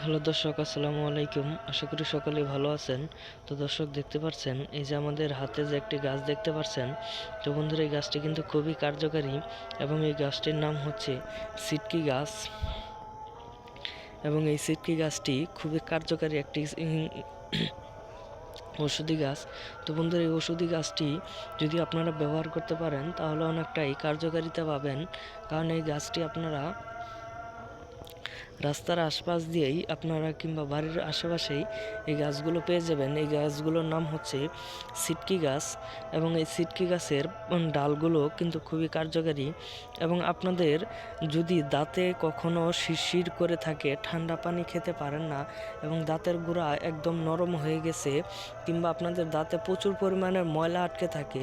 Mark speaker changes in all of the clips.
Speaker 1: Hello দর্শক, আসসালামু আলাইকুম। আশা করি সকলে ভালো আছেন। তো দর্শক, দেখতে পাচ্ছেন এই যে আমাদের হাতে যে একটি গাছ দেখতে পাচ্ছেন তো বন্ধুরা, এই গাছটি কিন্তু খুবই কার্যকারী এবং এই গাছটির নাম হচ্ছে সিটকি গাছ। এবং এই সিটকি গাছটি খুবই কার্যকারী একটি ওষুধি গাছ। তো বন্ধুরা, এই ওষুধি গাছটি যদি আপনারা ব্যবহার করতে পারেন, তাহলে অনেকটাই কার্যকারিতা পাবেন। কারণ এই গাছটি আপনারা রাস্তার আশপাশ দিয়েই আপনারা কিংবা বাড়ির আশেপাশেই এই গাছগুলো পেয়ে যাবেন। এই গাছগুলোর নাম হচ্ছে সিটকি গাছ এবং এই সিটকি গাছের ডালগুলো কিন্তু খুবই কার্যকারী এবং আপনাদের যদি দাঁতে কখনো শিরশির করে থাকে, ঠান্ডা পানি খেতে পারেন না এবং দাঁতের গোড়া একদম নরম হয়ে গেছে কিংবা আপনাদের দাঁতে প্রচুর পরিমাণে ময়লা আটকে থাকে,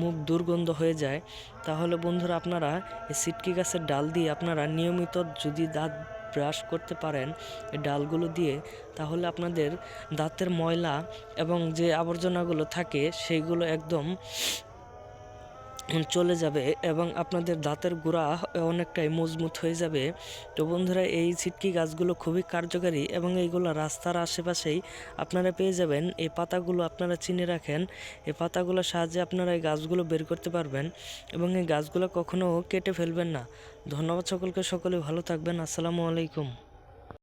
Speaker 1: মুখ দুর্গন্ধ হয়ে যায়, তাহলে বন্ধুরা আপনারা এই সিটকি গাছের ডাল দিয়ে আপনারা নিয়মিত যদি দাঁত ব্রাশ করতে পারেন ডালগুলো দিয়ে, তাহলে আপনাদের দাঁতের ময়লা এবং যে আবর্জনাগুলো থাকে, সেইগুলো একদম চলে যাবে এবং আপনাদের দাঁতের গোড়া অনেকটাই মজবুত হয়ে যাবে। তো বন্ধুরা, এই ছিটকি গাছগুলো খুবই কার্যকারী এবং এইগুলো রাস্তার আশেপাশেই আপনারা পেয়ে যাবেন। এই পাতাগুলো আপনারা চিনে রাখেন। এই পাতাগুলোর সাহায্যে আপনারা এই গাছগুলো বের করতে পারবেন এবং এই গাছগুলো কখনো কেটে ফেলবেন না। ধন্যবাদ সকলকে। সকলে ভালো থাকবেন। আসসালামু আলাইকুম।